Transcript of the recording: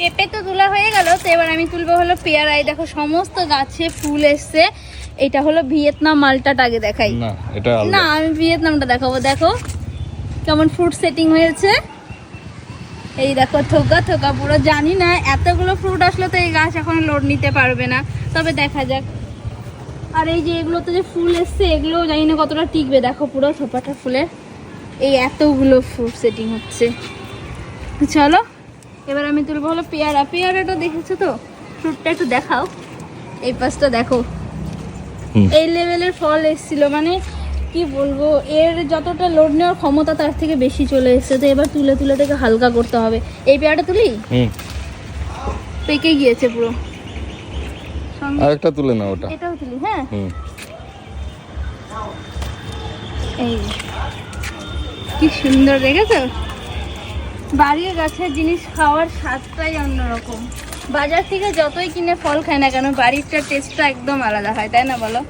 পেঁপে তো তোলা হয়ে গেল তো এবার আমি তুলবো হলো পেয়ারাই দেখো সমস্ত গাছে ফুল এসছে। এটা হলো ভিয়েতনাম মালটাটা আগে দেখাই। না এটা না আমি ভিয়েতনামটা দেখাবো। দেখো কেমন ফ্রুট সেটিং হয়েছে। এই দেখো থোকা থোকা পুরো জানি না এতগুলো ফ্রুট আসলে তো এই গাছ এখন লোড নিতে পারবে না। তবে দেখা যাক। আর এই যে এগুলোতে যে ফুল এসছে এগুলো জানি না কতটা টিকবে। দেখো পুরো থোপাটা ফুলের এই এতগুলো ফ্রুট সেটিং হচ্ছে। চলো এবার আমি তুলবো হলো পেয়ারা। পেয়ারাটা দেখেছ তো? ফ্রুটটা একটু দেখাও। এই পাশটা দেখো। এই লেভেলের ফল এসেছিল মানে কি বলব এর যতটা লোড নেওয়ার ক্ষমতা তার থেকে বেশি চলে এসেছে তো এবার তুলে তুলে থেকে হালকা করতে হবে। এই পেয়ারাটা তুলি? পেকে গিয়েছে পুরো। আরেকটা তুলে না ওটা। এটাও তুলি হ্যাঁ? এই কি সুন্দর দেখেছ? বাড়ির গাছের জিনিস খাওয়ার স্বাদটাই অন্যরকম। বাজার থেকে যতই কিনে ফল খায় না কেন, বাড়িরটা টেস্টটা একদম আলাদা হয়, তাই না বলো?